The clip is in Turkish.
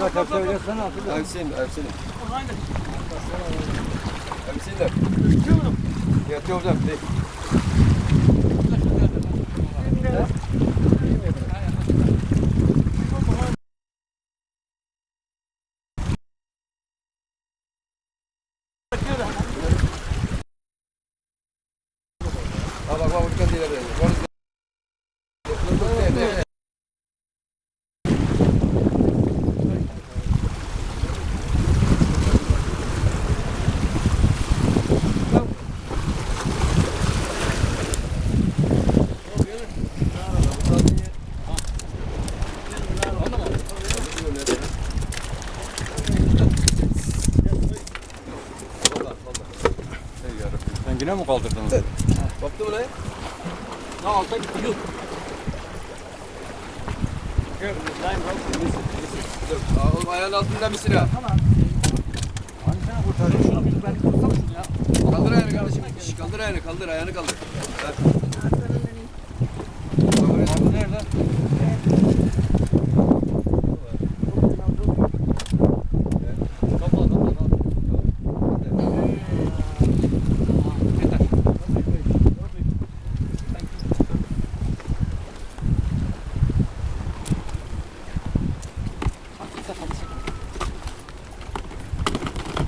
Ana ana. Buna kapsa öylesene atılır. Evsin, evsin. Evsinler. Yatıyor hocam. Tek. Ha bak bak uçkan değil yine mi kaldırdın? Baktı mı lan? Ne alta gitti. Aa, Oğlum ayağın altında bir silah. Hani seni kurtarıyor. Şunu bir ben tutsam şunu ya. Kaldır ayağını kardeşim. Şş, kaldır ayağını kaldır ayağını kaldır. Ha.